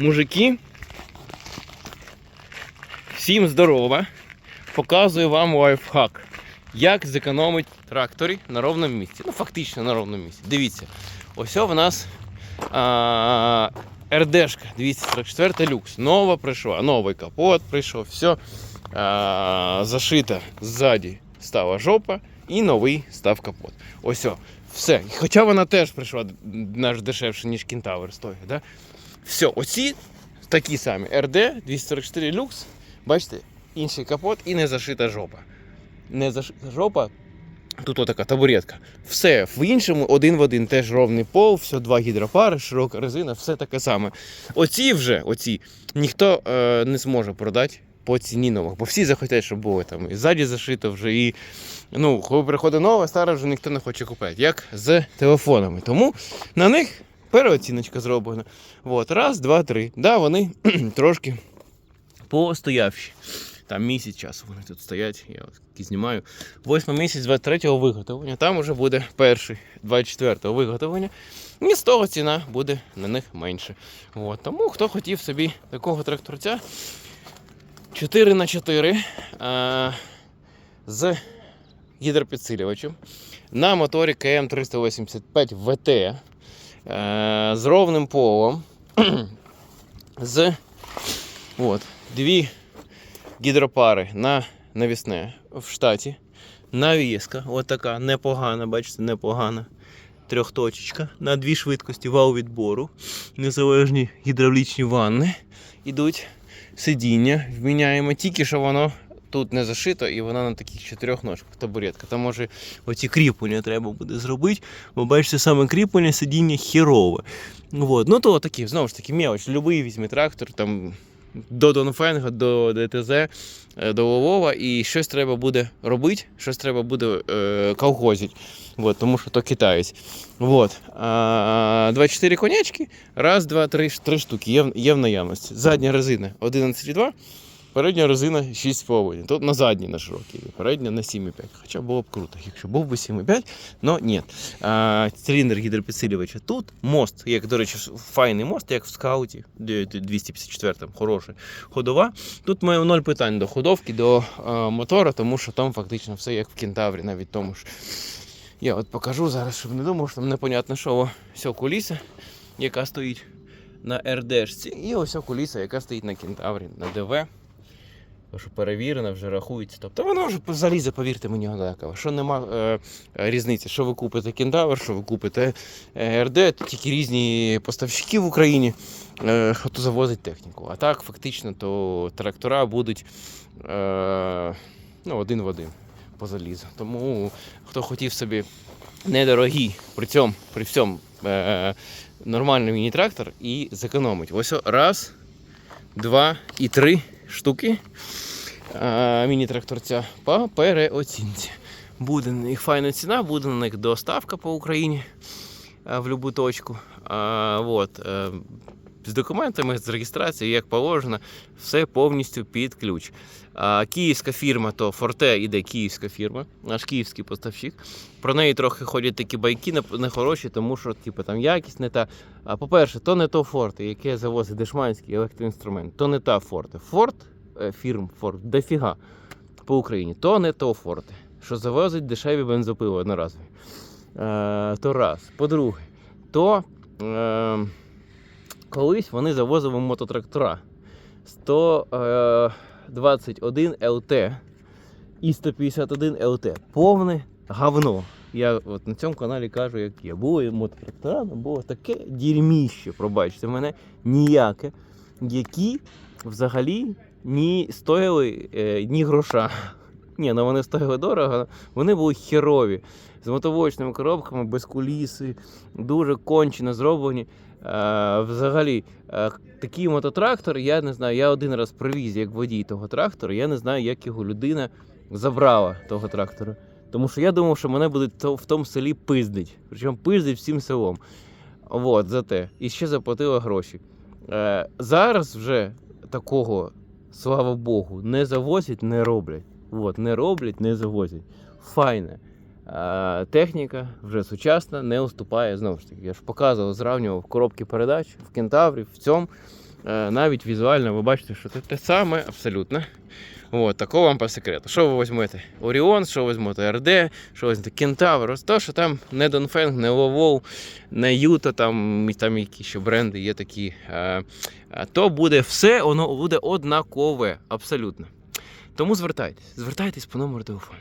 Мужики, всім здорова. Показую вам лайфхак. Як зекономити тракторі на ровному місці. Ну, фактично на ровному місці. Дивіться, ось в нас РДшка 244 люкс. Нова прийшла, новий капот прийшов, все а, зашита ззаді стала жопа і новий став капот. Ось все. Хоча вона теж прийшла наш дешевше, ніж Кентавр стоїть. Да? Все, оці такі самі РД 244 люкс. Бачите, інший капот і не зашита жопа. Не зашита жопа. Тут отака табуретка. Все, в іншому один в один теж ровний пол, все, два гідропари, широка резина, все таке саме. Оці вже, оці, ніхто е, не зможе продати по ціні нових, бо всі захотять, щоб було там і ззаді зашито вже, і ну, коли приходить нове, старе вже ніхто не хоче купити, як з телефонами. Тому на них переоціночка зроблена. От, раз, два, три. Да, вони трошки постоявші. Там місяць часу вони тут стоять, я такі знімаю. Восьмий місяць 23-го виготовлення, там вже буде перший 24-го виготовлення. І з того ціна буде на них менше. От. Тому хто хотів собі такого тракторця 4 на 4 а, з гідропідсилювачем на моторі КМ385 ВТ з ровним полом. з от, дві гідропари на навісне в штаті. Навіска, от непогана, бачите, непогана. Трьохточечка на дві швидкості вал відбору. Незалежні гідравлічні ванни ідуть. Сидіння вміняємо, тільки що воно тут не зашито і воно на таких чотирьох ножках табуретка. Там може оці кріплення треба буде зробити, бо бачите, саме кріплення сидіння херове. Вот. Ну то такі, знову ж таки, мелоч. Любий візьми трактор, там до Донфенга, до ДТЗ, е, до Ловова, і щось треба буде робити, щось треба буде е, колхозити. Вот, тому що то китаєць. Вот. А, 24 конячки, раз, два, три, три штуки є, є в наявності. Задня резина 11,2, передня резина 6,5. Тут на задній на широкій, передня на 7,5. Хоча було б круто, якщо був би 7,5, но ні. А, циліндр гідропідсилювача тут. Мост, як, до речі, файний мост, як в скауті, де- де 254 там хороший. Ходова. Тут маю ноль питань до ходовки, до е, мотора, тому що там фактично все як в кентаврі, навіть тому ж. Я от покажу зараз, щоб не думав, що там непонятно, що ось куліса, яка стоїть на РДшці, і ось куліса, яка стоїть на кентаврі, на ДВ. Тому що перевірена, вже рахується. Тобто воно вже залізе, повірте мені, однаково. Що нема е, різниці, що ви купите кентавр, що ви купите е, РД, тільки різні поставщики в Україні, е, хто завозить техніку. А так, фактично, то трактора будуть е, ну, один в один по залізу. Тому хто хотів собі недорогий, при цьому, при всьому е, нормальний міні-трактор і зекономить. Ось раз, два і три штуки міні-тракторця по переоцінці. Буде на них файна ціна, буде на них доставка по Україні в будь-яку точку. А, вот, е, з документами, з реєстрацією, як положено, все повністю під ключ. А, київська фірма, то Форте іде київська фірма, наш київський поставщик. Про неї трохи ходять такі байки не- нехороші, тому що типу, там якість не та. А, по-перше, то не то Форте, яке завозить дешманський електроінструмент, то не та Форте. Форт, е, фірм Форт, дофіга по Україні, то не то Форте, що завозить дешеві бензопили одноразові. Е, то раз. По-друге, то е, колись вони завозили мототрактора 121 ЛТ і 151 ЛТ. Повне говно. Я от на цьому каналі кажу, як є. Було і мототрактора, але було таке дірміще, пробачте мене, ніяке, які взагалі ні стояли е, ні гроша. Ні, ну вони стояли дорого, вони були херові. З мотовочними коробками, без куліси, дуже кончено зроблені. Е, взагалі, е, такий мототрактор, я не знаю, я один раз привіз як водій того трактора, я не знаю, як його людина забрала того трактора. Тому що я думав, що мене будуть в тому селі пиздить. Причому пиздить всім селом. От, за те. І ще заплатила гроші. Е, зараз вже такого, слава Богу, не завозять, не роблять. От, не роблять, не завозять. Файне. Е, техніка вже сучасна, не уступає. Знову ж таки, я ж показував, зравнював коробки передач в кентаврі, в цьому. Е, навіть візуально ви бачите, що це те саме абсолютно. От, такого вам по секрету. Що ви візьмете? Оріон, що ви візьмете РД, що візьмете Кентавр. Ось то, що там не Донфенг, не Ловол, не Юта, там, там які ще бренди є такі. Е, то буде все, воно буде однакове, абсолютно. Тому звертайтесь, звертайтесь по номеру телефону.